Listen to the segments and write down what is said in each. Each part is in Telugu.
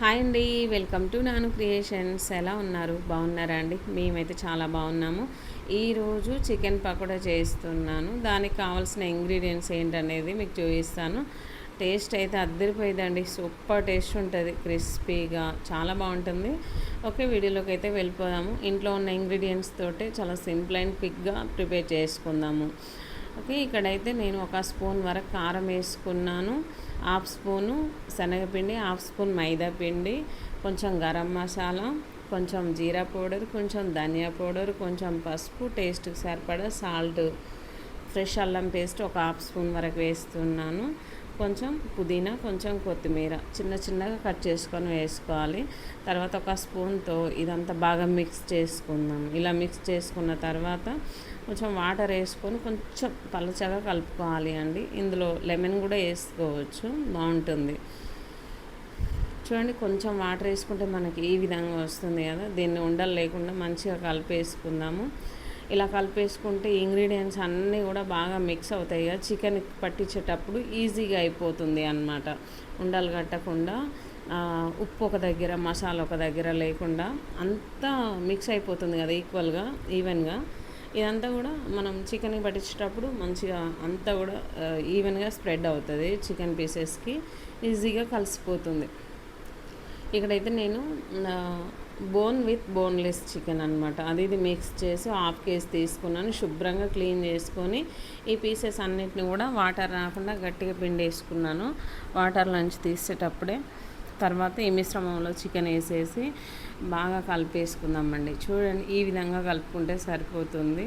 హాయ్ అండి వెల్కమ్ టు నాను క్రియేషన్స్. ఎలా ఉన్నారు? బాగున్నారా అండి? మేమైతే చాలా బాగున్నాము. ఈరోజు చికెన్ పకోడా చేస్తున్నాను. దానికి కావాల్సిన ఇంగ్రీడియంట్స్ ఏంటనేది మీకు చూపిస్తాను. టేస్ట్ అయితే అద్దరిపోయిందండి. సూపర్ టేస్ట్ ఉంటుంది. క్రిస్పీగా చాలా బాగుంటుంది. ఓకే వీడియోలోకి అయితే వెళ్ళిపోదాము. ఇంట్లో ఉన్న ఇంగ్రీడియంట్స్ తోటే చాలా సింపుల్ అండ్ క్విక్గా ప్రిపేర్ చేసుకుందాము. ఓకే ఇక్కడైతే నేను ఒక స్పూన్ వరకు కారం వేసుకున్నాను. హాఫ్ స్పూను శనగపిండి హాఫ్ స్పూన్ మైదా పిండి కొంచెం గరం మసాలా కొంచెం జీరా పౌడర్ కొంచెం ధనియా పౌడర్ కొంచెం పసుపు టేస్ట్కి సరిపడా సాల్ట్ ఫ్రెష్ అల్లం పేస్ట్ ఒక హాఫ్ స్పూన్ వరకు వేస్తున్నాను. కొంచెం పుదీనా కొంచెం కొత్తిమీర చిన్న చిన్నగా కట్ చేసుకొని వేసుకోవాలి. తర్వాత ఒక స్పూన్తో ఇదంతా బాగా మిక్స్ చేసుకుందాం. ఇలా మిక్స్ చేసుకున్న తర్వాత కొంచెం వాటర్ వేసుకొని కొంచెం పలచగా కలుపుకోవాలి అండి. ఇందులో లెమన్ కూడా వేసుకోవచ్చు. బాగుంటుంది. చూడండి కొంచెం వాటర్ వేసుకుంటే మనకి ఈ విధంగా వస్తుంది కదా. దీన్ని ఉండలు లేకుండా మంచిగా కలిపేసుకుందాము. ఇలా కలిపేసుకుంటే ఇంగ్రీడియంట్స్ అన్నీ కూడా బాగా మిక్స్ అవుతాయి కదా. చికెన్ పట్టించేటప్పుడు ఈజీగా అయిపోతుంది అనమాట ఉండలు కట్టకుండా ఉప్పు ఒక దగ్గర మసాలా ఒక దగ్గర లేకుండా అంతా మిక్స్ అయిపోతుంది కదా ఈక్వల్గా ఈవెన్గా. ఇదంతా కూడా మనం చికెన్కి పట్టించేటప్పుడు మంచిగా అంతా కూడా ఈవెన్గా స్ప్రెడ్ అవుతుంది చికెన్ పీసెస్కి ఈజీగా కలిసిపోతుంది. ఇక్కడైతే నేను బోన్ విత్ బోన్లెస్ చికెన్ అనమాట అది ఇది మిక్స్ చేసి హాఫ్ కేజీ తీసుకున్నాను. శుభ్రంగా క్లీన్ చేసుకొని ఈ పీసెస్ అన్నిటిని కూడా వాటర్ రాకుండా గట్టిగా పిండి వేసుకున్నాను వాటర్ లంచ్ తీసేటప్పుడే. తర్వాత ఈ మిశ్రమంలో చికెన్ వేసేసి బాగా కలిపేసుకుందామండి. చూడండి ఈ విధంగా కలుపుకుంటే సరిపోతుంది.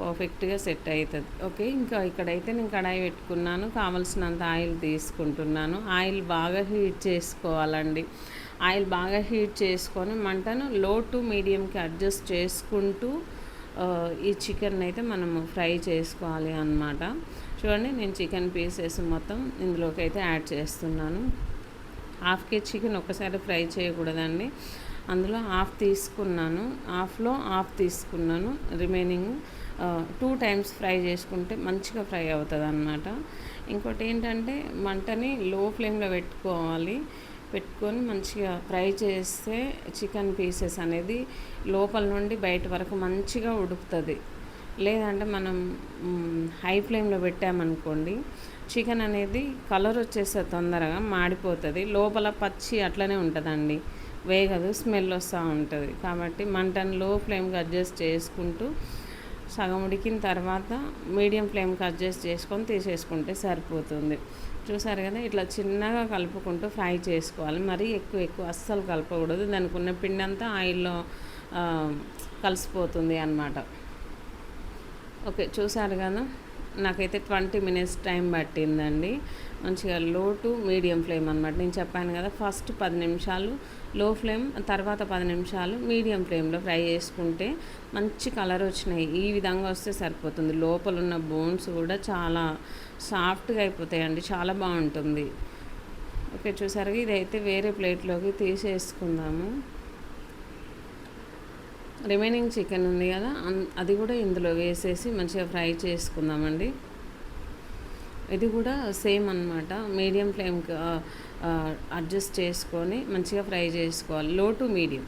పర్ఫెక్ట్గా సెట్ అవుతుంది. ఓకే ఇంకా ఇక్కడైతే నేను కడాయి పెట్టుకున్నాను. కావలసినంత ఆయిల్ తీసుకుంటున్నాను. ఆయిల్ బాగా హీట్ చేసుకోవాలండి. ఆయిల్ బాగా హీట్ చేసుకొని మంటను లో టు మీడియంకి అడ్జస్ట్ చేసుకుంటూ ఈ చికెన్ అయితే మనము ఫ్రై చేసుకోవాలి అనమాట చూడండి నేను చికెన్ పీసెస్ మొత్తం ఇందులోకి అయితే యాడ్ చేస్తున్నాను. హాఫ్ కేజీ చికెన్ ఒకసారి ఫ్రై చేయకూడదండి. అందులో హాఫ్ తీసుకున్నాను. హాఫ్లో హాఫ్ తీసుకున్నాను. రిమైనింగ్ టూ టైమ్స్ ఫ్రై చేసుకుంటే మంచిగా ఫ్రై అవుతుంది అనమాట ఇంకోటి ఏంటంటే మంటని లో ఫ్లేమ్లో పెట్టుకోవాలి. పెట్టుకొని మంచిగా ఫ్రై చేస్తే చికెన్ పీసెస్ అనేది లోపల నుండి బయట వరకు మంచిగా ఉడుకుతుంది. లేదంటే మనం హై ఫ్లేమ్లో పెట్టామనుకోండి చికెన్ అనేది కలర్ వచ్చేస్తే తొందరగా మాడిపోతుంది. లోపల పచ్చి అట్లనే ఉంటుందండి. వేగదు స్మెల్ వస్తూ ఉంటుంది. కాబట్టి మంటను లో ఫ్లేమ్కి అడ్జస్ట్ చేసుకుంటూ సగం ఉడికిన తర్వాత మీడియం ఫ్లేమ్కి అడ్జస్ట్ చేసుకొని తీసేసుకుంటే సరిపోతుంది. చూసారు కదా ఇట్లా చిన్నగా కలుపుకుంటూ ఫ్రై చేసుకోవాలి. మరీ ఎక్కువ ఎక్కువ అస్సలు కలపకూడదు. దానికి ఉన్న పిండి అంతా ఆయిల్లో కలిసిపోతుంది అన్నమాట. ఓకే చూసారు కదా? నాకైతే ట్వంటీ మినిట్స్ టైం పట్టిందండి. మంచిగా లో టు మీడియం ఫ్లేమ్ అనమాట నేను చెప్పాను కదా ఫస్ట్ పది నిమిషాలు లో ఫ్లేమ్ తర్వాత పది నిమిషాలు మీడియం ఫ్లేమ్లో ఫ్రై చేసుకుంటే మంచి కలర్ వచ్చినాయి. ఈ విధంగా వస్తే సరిపోతుంది. లోపల ఉన్న బోన్స్ కూడా చాలా సాఫ్ట్గా అయిపోతాయండి. చాలా బాగుంటుంది. ఓకే చూసారు ఇదైతే వేరే ప్లేట్లోకి తీసేసుకుందాము. రిమైనింగ్ చికెన్ ఉంది కదా. అది కూడా ఇందులో వేసేసి మంచిగా ఫ్రై చేసుకుందామండి. ఇది కూడా సేమ్ అనమాట మీడియం ఫ్లేమ్కి అడ్జస్ట్ చేసుకొని మంచిగా ఫ్రై చేసుకోవాలి. లో టు మీడియం.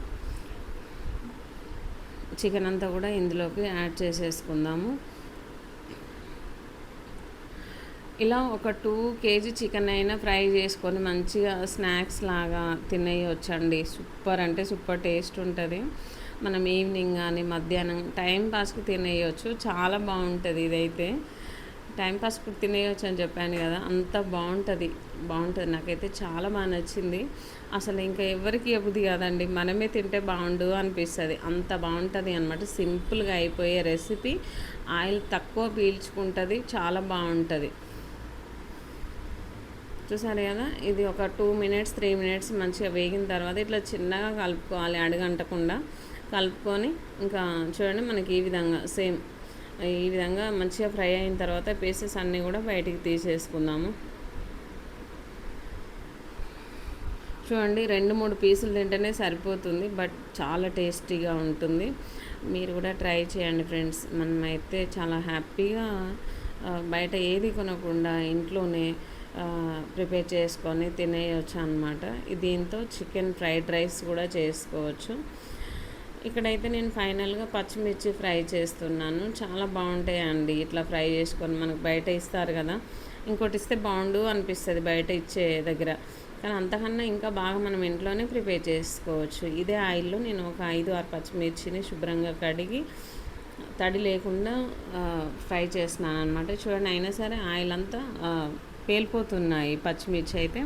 చికెన్ అంతా కూడా ఇందులోకి యాడ్ చేసేసుకుందాము. ఇలా ఒక టూ కేజీ చికెన్ అయినా ఫ్రై చేసుకొని మంచిగా స్నాక్స్ లాగా తినేయొచ్చండి. సూపర్ అంటే సూపర్ టేస్ట్ ఉంటుంది. మనం ఈవినింగ్ కానీ మధ్యాహ్నం టైం పాస్కి తినేయచ్చు. చాలా బాగుంటుంది ఇదైతే. టైం పాస్కి తినేయచ్చు అని చెప్పాను కదా అంత బాగుంటుంది బాగుంటుంది నాకైతే చాలా బాగా నచ్చింది. అసలు ఇంకా ఎవరికి ఇవ్వదు కదండి. మనమే తింటే బాగుండు అనిపిస్తుంది. అంత బాగుంటుంది అనమాట సింపుల్గా అయిపోయే రెసిపీ. ఆయిల్ తక్కువ పీల్చుకుంటుంది. చాలా బాగుంటుంది చూసారు కదా ఇది ఒక టూ మినిట్స్ త్రీ మినిట్స్ మంచిగా వేగిన తర్వాత ఇట్లా చిన్నగా కలుపుకోవాలి అడుగంటకుండా. కలుపుకొని ఇంకా చూడండి మనకి ఈ విధంగా సేమ్ ఈ విధంగా మంచిగా ఫ్రై అయిన తర్వాత పీసెస్ అన్నీ కూడా బయటికి తీసేసుకుందాము. చూడండి రెండు మూడు పీసులు తింటేనే సరిపోతుంది బట్ చాలా టేస్టీగా ఉంటుంది. మీరు కూడా ట్రై చేయండి ఫ్రెండ్స్. మనమైతే చాలా హ్యాపీగా బయట ఏది కొనకుండా ఇంట్లోనే ప్రిపేర్ చేసుకొని తినేయచ్చు అనమాట దీంతో చికెన్ ఫ్రైడ్ రైస్ కూడా చేసుకోవచ్చు. ఇక్కడైతే నేను ఫైనల్గా పచ్చిమిర్చి ఫ్రై చేస్తున్నాను. చాలా బాగుంటాయండి. ఇట్లా ఫ్రై చేసుకొని మనకు బయట ఇస్తారు కదా. ఇంకోటి ఇస్తే బాగుండు అనిపిస్తుంది బయట ఇచ్చే దగ్గర. కానీ అంతకన్నా ఇంకా బాగా మనం ఇంట్లోనే ప్రిపేర్ చేసుకోవచ్చు. ఇదే ఆయిల్లో నేను ఒక ఐదు ఆరు పచ్చిమిర్చిని శుభ్రంగా కడిగి తడి లేకుండా ఫ్రై చేస్తున్నాను అనమాట చూడండి అయినా సరే ఆయిల్ అంతా పేలిపోతున్నాయి పచ్చిమిర్చి అయితే.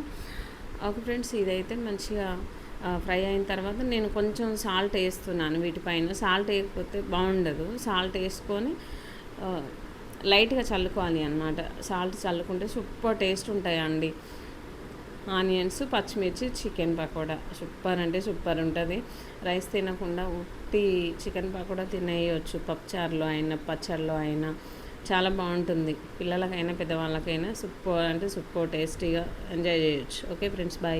ఒక ఫ్రెండ్స్ ఇదైతే మంచిగా ఫ్రై అయిన తర్వాత నేను కొంచెం సాల్ట్ వేస్తున్నాను వీటిపైన. సాల్ట్ వేయకపోతే బాగుండదు. సాల్ట్ వేసుకొని లైట్గా చల్లుకోవాలి అనమాట సాల్ట్ చల్లుకుంటే సూపర్ టేస్ట్ ఉంటాయండి. ఆనియన్స్ పచ్చిమిర్చి చికెన్ పకోడా. సూపర్ అంటే సూపర్ ఉంటుంది. రైస్ తినకుండా ఉట్టి చికెన్ పకోడా తినేయచ్చు. పప్పుచారులో అయినా పచ్చడిలో అయినా. చాలా బాగుంటుంది. పిల్లలకైనా పెద్దవాళ్ళకైనా సూపర్ అంటే సూపర్ టేస్టీగా ఎంజాయ్ చేయొచ్చు. Okay friends bye.